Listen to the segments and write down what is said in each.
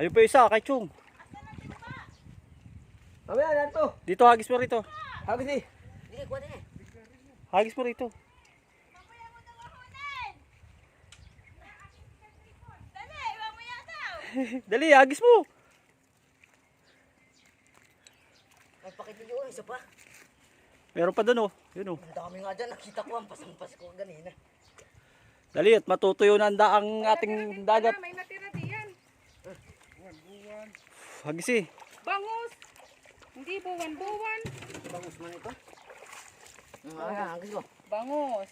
Ayun pa isa, kay Chung. Mamaya, narito. Dito, hagis mo rito. Hagis eh. Hindi, kuha din eh. Hagis mo rito. Dali, hagis mo. Ay, pakita nyo, isa pa. Meron pa doon oh. Yun oh. Ang dami nga dyan, nakita ko ang pasang-pas ko ganina. Dali at matutuyo na ang ating dagat. May natira Hagis eh. Bangus. Hindi buwan-buwan. Bangus man ito. Ah, ah, hanggang ko. Bangus.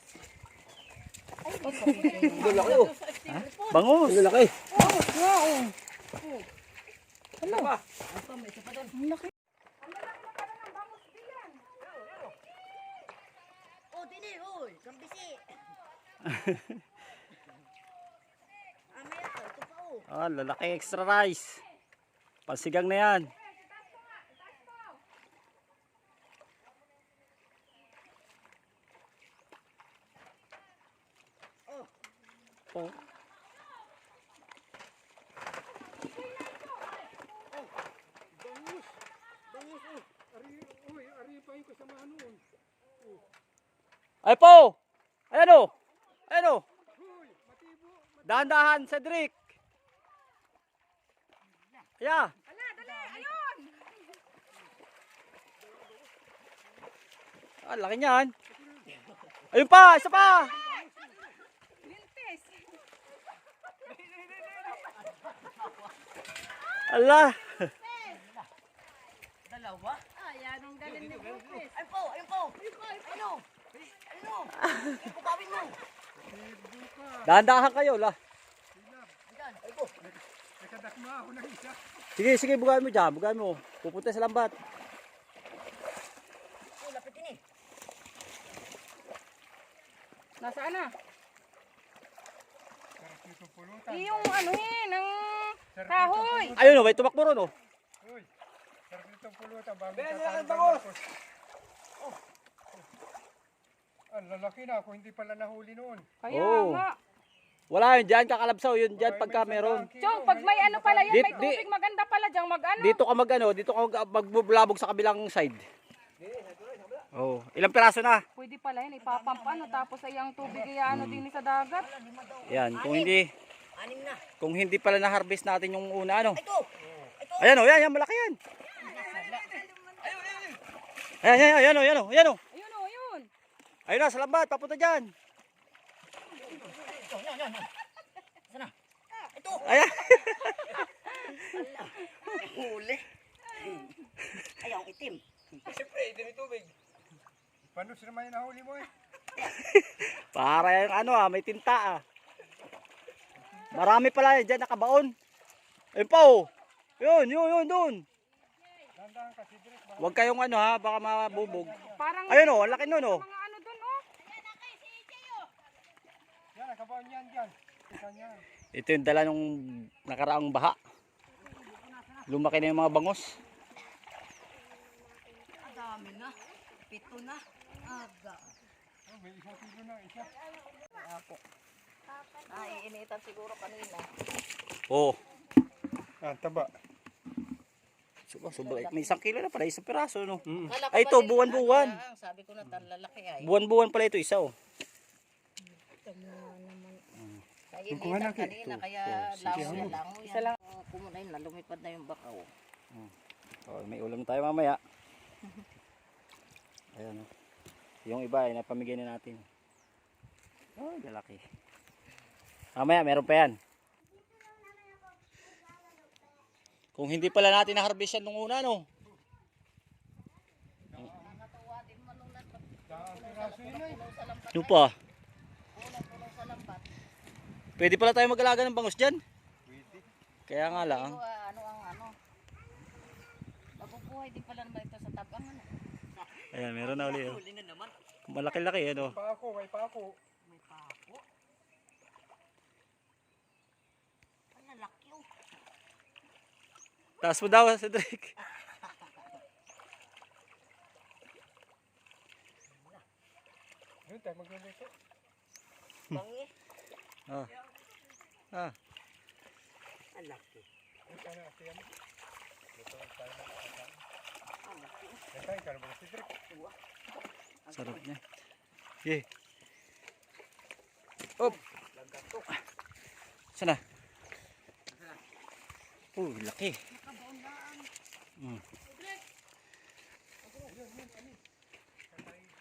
Ang laki oh. Bangus. Ang laki. Bangus nga oh. Ano ba? Ang laki. Oh, dini, oy, kambisi. ah, meron to, ito pa oh. Lalaki extra rice. Pasigang na yan. Oh. Ay po! Ayan o! Ayan o! Dahan-dahan, Cedric! Yeah! Ala, dali. Ayun. Ah, laki niyan. Ayun pa, isa pa. Lintes. Ala. Dalawa? Ah, yan ang galing ni Bupis. Ayun po, ayun po. Ano? Ano? Ayun po, kawin mo. Dahan-dahan kayo, la. Yan, ayun po. Sige, sige, bugayan mo dyan, bugayan mo. Pupunta sa lambat. Oh, lapit din eh. Nasaan na? Yung ano eh, ng kahoy. Ayun o, may tumakbo ron o. Ben, yan ang bangus. Ang lalaki na ako, hindi pala nahuli noon. Kaya Oh. nga. Wala yun dyan, kakalabsaw yun dyan pagka meron. Chong, pag may ano pala yan, Di- may di- tubig maganda pala dyan, mag ano. Dito ka mag ano, dito ka mag, magbulabog sa kabilang side. Oh, ilang piraso na? Pwede pala yan, ipapamp ano, tapos ay ang tubig ay ano din sa dagat. Yan, kung hindi Anim na. kung hindi pala na-harvest natin yung una ano. Ito. Ito. Ayan o, yan, yan, malaki yan. Ayan, ayan, ayan o, ayan o, ayan o. Ayun o, ayun. Ayun na, sa lambat, papunta dyan. Ito, yan, yan. Sana. Ito. Ayan. Huli. Ay, ang itim. Siyempre, may tubig. Panos naman yung nahuli mo eh. Para yung ano ah, may tinta ah. Marami pala yan dyan nakabaon. Ayun pa oh. Yun, yun, yun, ba? Huwag kayong ano ha, baka mabubog. Parang Ayun oh, ang laki nun dun oh. Yan, nakabaon yan dyan. Ito yung dala nung nakaraang baha. Lumaki na yung mga bangos. Ang dami na. Pito na. Aga. Oh, may isang kilo na, isa. Ay, initan siguro kanina. Oh. Ah, taba. Suba, suba. May isang kilo na pala, isang piraso no. Ko Ay, ito, buwan-buwan. Ano Sabi ko na talalaki ay. Buwan-buwan pala ito isa oh. Kaya Yung kuha initan na, Ki. kanina, Ito, kaya oh, sige, lango ano? na lango yan. Isa lang. Oh, Kumunay na, lumipad na yung bakaw. oh may ulam tayo mamaya. Ayan oh. Yung iba ay napamigay na natin. Oh, lalaki. Mamaya, meron pa yan. Kung hindi pala natin na-harvest yan nung una, no? Ano pa? Pwede pala tayo mag-alaga ng bangus dyan? Kaya nga lang. Pero ah, ano ang ano? Mabubuhay din pala naman ito sa tabang ano. Ayan, meron na uli. Oh. Malaki-laki, ano. Pa ako, may pa ako. May pako. Ang lalaki oh. Taas mo daw, Cedric. Yun, tayo magluluto. Bangi. Ah. Ah. Ang laki. Ito na, siya mo. Ito ang tayo na nakakain. Nakain ka na ba si Drake? Sarap niya. Eh. Op. Sana? Oh, laki. Mm.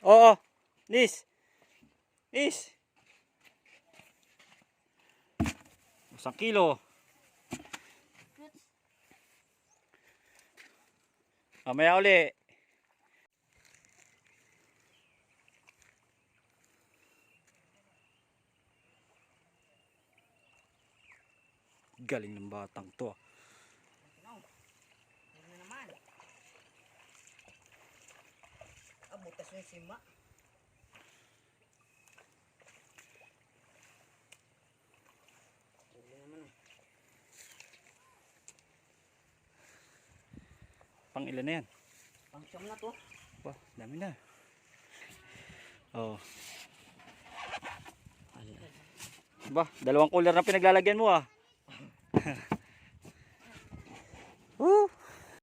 Oo. Nis. Nis. Isang kilo. Mamaya uli. Galing ng batang to. naman? Ah, yung sima. Pang ilan na yan? Pang siyam na to. Ba, dami na. Oh. Ba, dalawang cooler na pinaglalagyan mo ah.